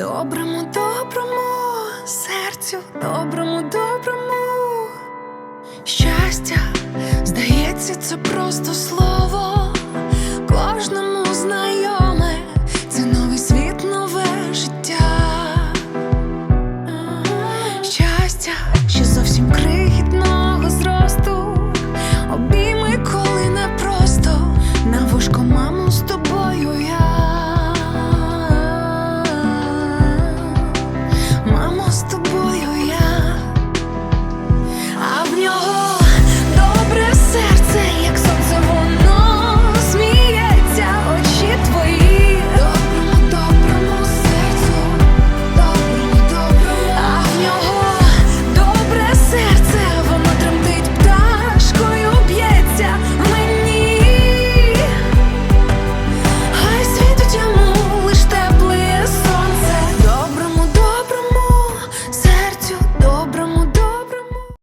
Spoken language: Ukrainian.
Доброму, доброму серцю, доброму, доброму щастя, здається, це просто слово. Кожному знайоме, це новий світ, нове життя. Щастя, ще зовсім крихке